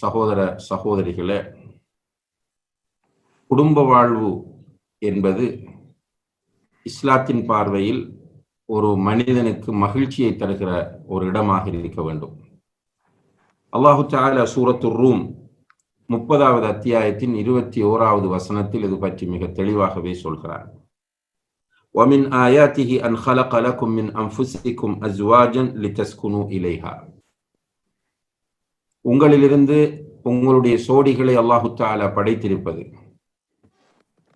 சகோதர சகோதரிகளே குடும்ப வாழ்வு என்பது இஸ்லாத்தின் பார்வையில் ஒரு மனிதனுக்கு மகிழ்ச்சியை தருகிற ஒரு இடமாக இருக்க வேண்டும் அல்லாஹு தால சூரத்து ரூம் முப்பதாவது அத்தியாயத்தின் இருபத்தி ஓராவது வசனத்தில் இது பற்றி மிக தெளிவாகவே சொல்கிறார் ومن آياته أن خلق لكم من أنفسكم أزواجا لتسكنوا إليها உங்களிலிருந்து உங்களுடைய சோடிகளை அல்லாஹு தாலா படைத்திருப்பது.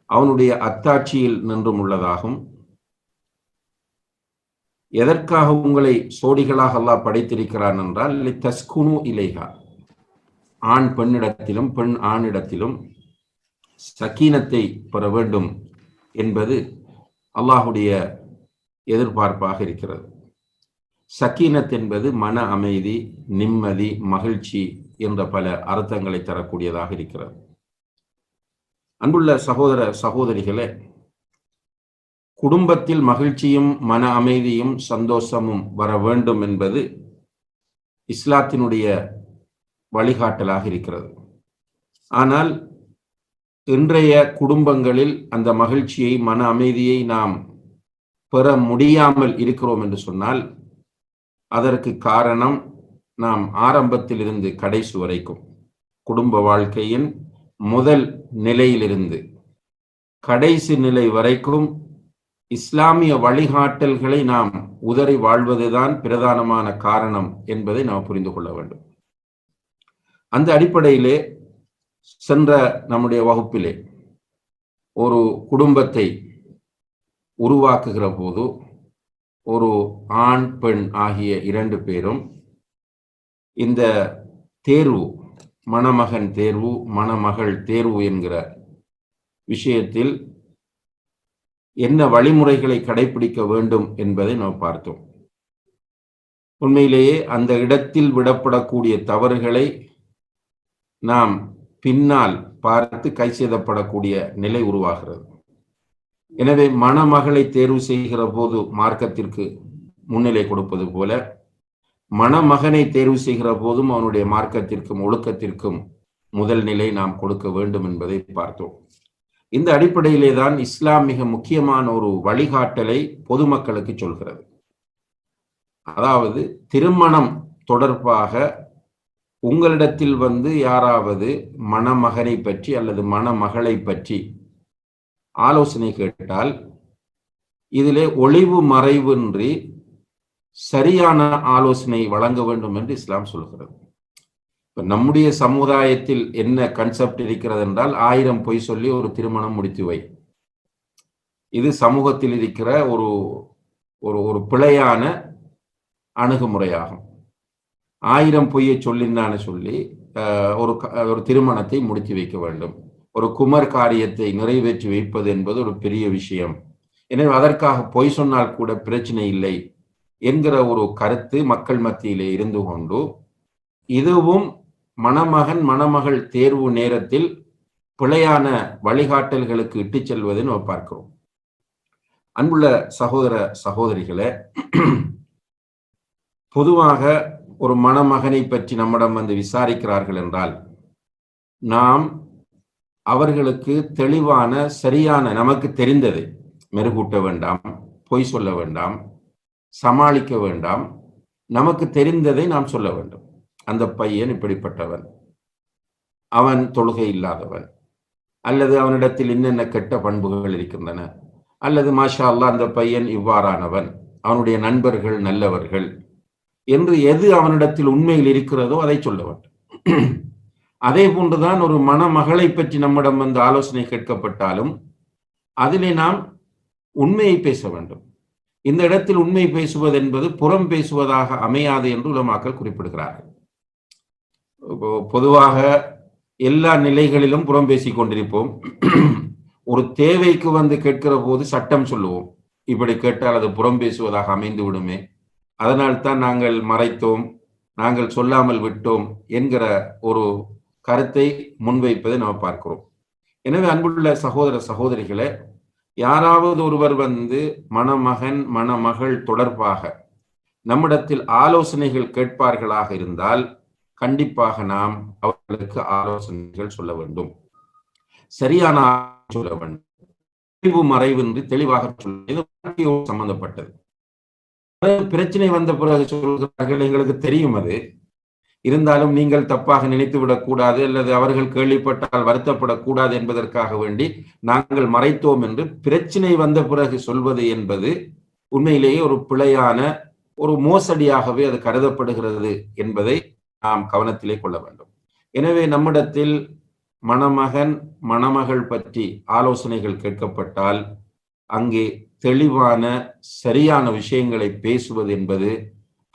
அவனுடைய அத்தாட்சியில் நின்றும் உள்ளதாகும். எதற்காக உங்களை சோடிகளாக அல்லாஹ் படைத்திருக்கிறான் என்றால் தஸ்குனு இலைஹா. ஆண் பெண்ணிடத்திலும் பெண் ஆணிடத்திலும் சக்கீனத்தை பெற வேண்டும் என்பது அல்லாஹுடைய எதிர்பார்ப்பாக இருக்கிறது. சக்கீனத் என்பது மன அமைதி நிம்மதி மகிழ்ச்சி என்ற பல அர்த்தங்களை தரக்கூடியதாக இருக்கிறது. அன்புள்ள சகோதர சகோதரிகளே குடும்பத்தில் மகிழ்ச்சியும் மன அமைதியும் சந்தோஷமும் வர வேண்டும் என்பது இஸ்லாத்தினுடைய வழிகாட்டலாக இருக்கிறது. ஆனால் இன்றைய குடும்பங்களில் அந்த மகிழ்ச்சியை மன அமைதியை நாம் பெற முடியாமல் இருக்கிறோம் என்று சொன்னால் அதற்கு காரணம் நாம் ஆரம்பத்தில் இருந்து கடைசி வரைக்கும் குடும்ப வாழ்க்கையின் முதல் நிலையிலிருந்து கடைசி நிலை வரைக்கும் இஸ்லாமிய வழிகாட்டல்களை நாம் உதறி வாழ்வதுதான் பிரதானமான காரணம் என்பதை நாம் புரிந்து கொள்ள வேண்டும். அந்த அடிப்படையிலே சென்ற நம்முடைய வகுப்பிலே ஒரு குடும்பத்தை உருவாக்குகிற போது ஒரு ஆண் பெண் ஆகிய இரண்டு பேரும் இந்த தேர்வு மணமகன் தேர்வு மணமகள் தேர்வு என்கிற விஷயத்தில் என்ன வழிமுறைகளை கடைபிடிக்க வேண்டும் என்பதை நாம் பார்த்தோம். உண்மையிலேயே அந்த இடத்தில் விடப்படக்கூடிய தவறுகளை நாம் பின்னால் பார்த்து கைசேதப்படக்கூடிய நிலை உருவாகிறது. எனவே மணமகளை தேர்வு செய்கிற போது மார்க்கத்திற்கு முன்னிலை கொடுப்பது போல மணமகனை தேர்வு செய்கிற போதும் அவனுடைய மார்க்கத்திற்கும் ஒழுக்கத்திற்கும் முதல் நிலை நாம் கொடுக்க வேண்டும் என்பதை பார்த்தோம். இந்த அடிப்படையிலே தான் இஸ்லாம் மிக முக்கியமான ஒரு வழிகாட்டலை பொதுமக்களுக்கு சொல்கிறது. அதாவது திருமணம் தொடர்பாக உங்களிடத்தில் வந்து யாராவது மணமகனை பற்றி அல்லது மணமகளை பற்றி ஆலோசனை கேட்டால் இதிலே ஒளிவு மறைவின்றி சரியான ஆலோசனை வழங்க வேண்டும் என்று இஸ்லாம் சொல்கிறது. இப்ப நம்முடைய சமுதாயத்தில் என்ன கன்செப்ட் இருக்கிறது என்றால் ஆயிரம் பொய் சொல்லி ஒரு திருமணம் முடித்து வை. இது சமூகத்தில் இருக்கிற ஒரு ஒரு ஒரு பிழையான அணுகுமுறையாகும். ஆயிரம் பொய்யை சொல்லினான்னு சொல்லி ஒரு ஒரு திருமணத்தை முடித்து வைக்க வேண்டும். ஒரு குமர் காரியத்தை நிறைவேற்றி வைப்பது என்பது ஒரு பெரிய விஷயம். எனவே அதற்காக பொய் சொன்னால் கூட பிரச்சனை இல்லை என்கிற ஒரு கருத்து மக்கள் மத்தியிலே இருந்து கொண்டு இதுவும் மணமகன் மணமகள் தேர்வு நேரத்தில் பிழையான வழிகாட்டல்களுக்கு இட்டு செல்வதை நம்ம பார்க்கிறோம். அன்புள்ள சகோதர சகோதரிகளே பொதுவாக ஒரு மணமகனை பற்றி நம்மிடம் வந்து விசாரிக்கிறார்கள் என்றால் நாம் அவர்களுக்கு தெளிவான சரியான நமக்கு தெரிந்ததை மெருகூட்ட வேண்டாம் பொய் சொல்ல வேண்டாம் சமாளிக்க வேண்டாம் நமக்கு தெரிந்ததை நாம் சொல்ல வேண்டும். அந்த பையன் இப்படிப்பட்டவன். அவன் தொழுகை இல்லாதவன். அல்லது அவனிடத்தில் என்னென்ன கெட்ட பண்புகள் இருக்கின்றன. அல்லது மாஷா அல்லா அந்த பையன் இவ்வாறானவன். அவனுடைய நண்பர்கள் நல்லவர்கள். என்று எது அவனிடத்தில் உண்மையில் இருக்கிறதோ அதை சொல்ல வேண்டும். அதே போன்றுதான் ஒரு மணமகளை பற்றி நம்மிடம் வந்து ஆலோசனை கேட்கப்பட்டாலும் அதிலே நாம் உண்மையை பேச வேண்டும். இந்த இடத்தில் உண்மை பேசுவது என்பது புறம் பேசுவதாக அமையாது என்று உலமாக்கள் குறிப்பிடுகிறார்கள். பொதுவாக எல்லா நிலைகளிலும் புறம் பேசிக் கொண்டிருப்போம். ஒரு தேவைக்கு வந்து கேட்கிற போது சட்டம் சொல்லுவோம். இப்படி கேட்டால் அது புறம் பேசுவதாக அமைந்து விடுமே. அதனால் தான் நாங்கள் மறைத்தோம் நாங்கள் சொல்லாமல் விட்டோம் என்கிற ஒரு கருத்தை முன்வைப்பதை நாம் பார்க்கிறோம். எனவே அன்புள்ள சகோதர சகோதரிகளை யாராவது ஒருவர் வந்து மணமகன் மணமகள் தொடர்பாக நம்மிடத்தில் ஆலோசனைகள் கேட்பார்களாக இருந்தால் கண்டிப்பாக நாம் அவர்களுக்கு ஆலோசனைகள் சொல்ல வேண்டும். சரியான சொல்ல வேண்டும். தெளிவு மறைவின்றி தெளிவாக சொல்ல சம்பந்தப்பட்டது. பிரச்சனை வந்த பிறகு சொல்கிறார்கள் எங்களுக்கு தெரியும் அது. இருந்தாலும் நீங்கள் தப்பாக நினைத்து விடக்கூடாது அல்லது அவர்கள் கேள்விப்பட்டால் வருத்தப்படக்கூடாது என்பதற்காக வேண்டி நாங்கள் மறைத்தோம் என்று பிரச்சனை வந்த பிறகு சொல்வது என்பது உண்மையிலேயே ஒரு பிழையான ஒரு மோசடியாகவே அது கருதப்படுகிறது என்பதை நாம் கவனத்திலே கொள்ள வேண்டும். எனவே நம்மிடத்தில் மணமகன் மணமகள் பற்றி ஆலோசனைகள் கேட்கப்பட்டால் அங்கே தெளிவான சரியான விஷயங்களை பேசுவது என்பது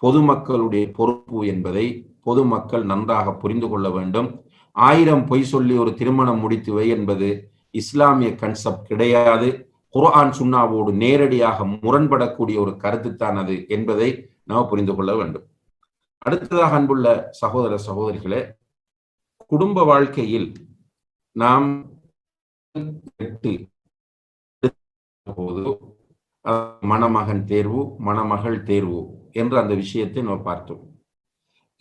பொதுமக்களுடைய பொறுப்பு என்பதை பொதுமக்கள் நன்றாக புரிந்து கொள்ள வேண்டும். ஆயிரம் பொய் சொல்லி ஒரு திருமணம் முடித்துவை என்பது இஸ்லாமிய கன்செப்ட் கிடையாது. குர்ஆன் சுண்ணாவோடு நேரடியாக முரண்படக்கூடிய ஒரு கருத்துத்தான் அது என்பதை நாம் புரிந்து கொள்ள வேண்டும். அடுத்ததாக அன்புள்ள சகோதர சகோதரிகளே குடும்ப வாழ்க்கையில் நாம் போது மணமகன் தேர்வு மணமகள் தேர்வு என்று அந்த விஷயத்தை நாம் பார்த்தோம்.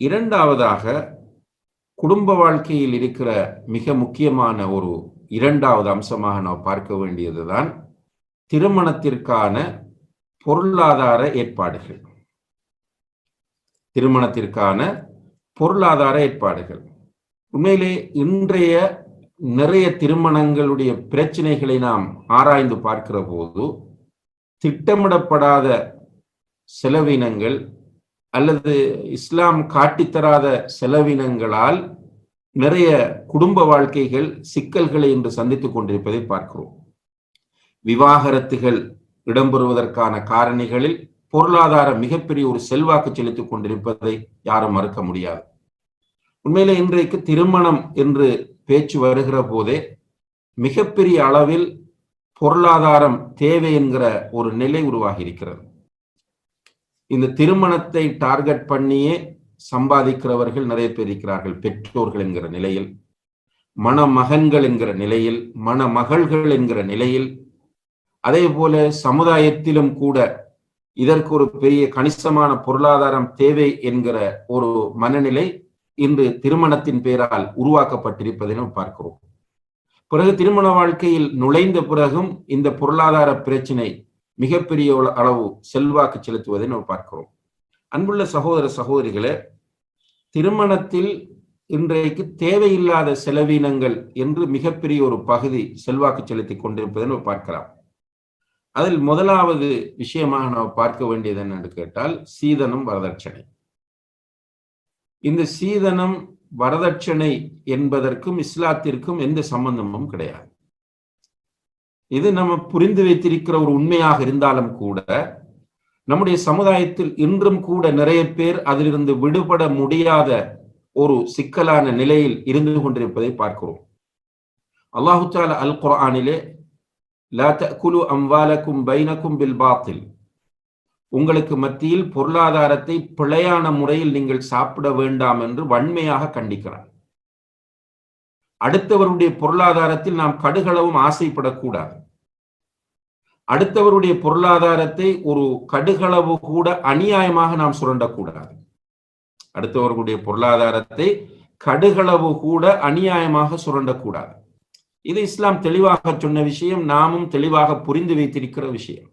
இரண்டாவதாக குடும்ப வாழ்க்கையில் இருக்கிற மிக முக்கியமான ஒரு இரண்டாவது அம்சமாக நாம் பார்க்க வேண்டியதுதான் திருமணத்திற்கான பொருளாதார ஏற்பாடுகள். திருமணத்திற்கான பொருளாதார ஏற்பாடுகள். உண்மையிலே இன்றைய நிறைய திருமணங்களுடைய பிரச்சனைகளை நாம் ஆராய்ந்து பார்க்கிற போது திட்டமிடப்படாத செலவினங்கள் அல்லது இஸ்லாம் காட்டித்தராத செலவினங்களால் நிறைய குடும்ப வாழ்க்கைகள் சிக்கல்களை இன்று சந்தித்துக் கொண்டிருப்பதை பார்க்கிறோம். விவாகரத்துகள் இடம்பெறுவதற்கான காரணிகளில் பொருளாதார மிகப்பெரிய ஒரு செல்வாக்கு செலுத்திக் கொண்டிருப்பதை யாரும் மறுக்க முடியாது. உண்மையிலே இன்றைக்கு திருமணம் என்று பேச்சு வருகிற போதே மிகப்பெரிய அளவில் பொருளாதாரம் தேவை என்கிற ஒரு நிலை உருவாகி இருக்கிறது. இந்த திருமணத்தை டார்கெட் பண்ணியே சம்பாதிக்கிறவர்கள் நிறைய பேர் இருக்கிறார்கள். பெற்றோர்கள் என்கிற நிலையில் மணமகன்கள் என்கிற நிலையில் மணமகள்கள் என்கிற நிலையில் அதே போல சமுதாயத்திலும் கூட இதற்கு ஒரு பெரிய கணிசமான பொருளாதாரம் தேவை என்கிற ஒரு மனநிலை இன்று திருமணத்தின் பெயரால் உருவாக்கப்பட்டிருப்பதை நாம் பார்க்கிறோம். பிறகு திருமண வாழ்க்கையில் நுழைந்த பிறகும் இந்த பொருளாதார பிரச்சினை மிகப்பெரிய அளவு செல்வாக்கு செலுத்துவதை நம்ம பார்க்கிறோம். அன்புள்ள சகோதர சகோதரிகளே திருமணத்தில் இன்றைக்கு தேவையில்லாத செலவினங்கள் என்று மிகப்பெரிய ஒரு பகுதி செல்வாக்கு செலுத்தி கொண்டிருப்பதை நம்ம பார்க்கலாம். அதில் முதலாவது விஷயமாக நாம் பார்க்க வேண்டியது என்னன்னு கேட்டால் சீதனம் வரதட்சணை. இந்த சீதனம் வரதட்சணை என்பதற்கும் இஸ்லாத்திற்கும் எந்த சம்பந்தமும் கிடையாது. இது நம்ம புரிந்து வைத்திருக்கிற ஒரு உண்மையாக இருந்தாலும் கூட நம்முடைய சமுதாயத்தில் இன்றும் கூட நிறைய பேர் அதிலிருந்து விடுபட முடியாத ஒரு சிக்கலான நிலையில் இருந்து கொண்டிருப்பதை பார்க்கிறோம். அல்லாஹு தால அல் குரானிலே லா தகுலு அம்வாலக்கும் பைனக்கும் பில் பாத்தில். உங்களுக்கு மத்தியில் பொருளாதாரத்தை பிழையான முறையில் நீங்கள் சாப்பிட வேண்டாம் என்று வன்மையாக கண்டிக்கிறார். அடுத்தவருடைய பொருளாதாரத்தில் நாம் கடுகளவும் ஆசைப்படக்கூடாது. அடுத்தவருடைய பொருளாதாரத்தை ஒரு கடுகளவு கூட அநியாயமாக நாம் சுரண்டக்கூடாது. அடுத்தவர்களுடைய பொருளாதாரத்தை கடுகளவு கூட அநியாயமாக சுரண்டக்கூடாது. இது இஸ்லாம் தெளிவாக சொன்ன விஷயம் நாமும் தெளிவாக புரிந்து வைத்திருக்கிற விஷயம்.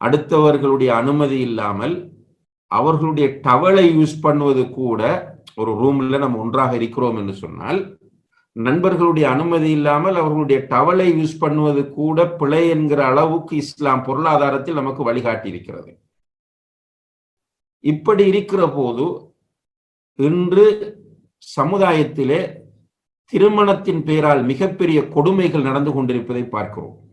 அடுத்தவர்களுடைய அனுமதி இல்லாமல் அவர்களுடைய டவலை யூஸ் பண்ணுவது கூட ஒரு ரூம்ல நம்ம ஒன்றாக இருக்கிறோம் என்று சொன்னால் நண்பர்களுடைய அனுமதி இல்லாமல் அவர்களுடைய டவலை யூஸ் பண்ணுவது கூட பிழை என்கிற அளவுக்கு இஸ்லாம் பொருளாதாரத்தில் நமக்கு வழிகாட்டி இருக்கிறது. இப்படி இருக்கிற போது இன்று சமுதாயத்திலே திருமணத்தின் பெயரால் மிகப்பெரிய கொடுமைகள் நடந்து கொண்டிருப்பதை பார்க்கிறோம்.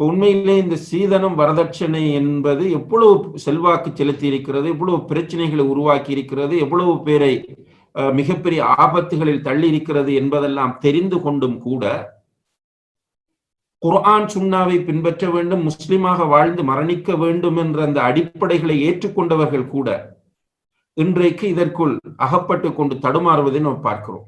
உண்மையிலே இந்த சீதனம் வரதட்சணை என்பது எவ்வளவு செல்வாக்கு செலுத்தி இருக்கிறது எவ்வளவு பிரச்சனைகளை உருவாக்கி இருக்கிறது எவ்வளவு பேரை மிகப்பெரிய ஆபத்துகளில் தள்ளி இருக்கிறது என்பதெல்லாம் தெரிந்து கொண்டும் கூட குர்ஆன் சுண்ணாவை பின்பற்ற வேண்டும் முஸ்லிமாக வாழ்ந்து மரணிக்க வேண்டும் என்ற அந்த அடிப்படைகளை ஏற்றுக்கொண்டவர்கள் கூட இன்றைக்கு இதற்குள் அகப்பட்டு கொண்டு தடுமாறுவதை நாம் பார்க்கிறோம்.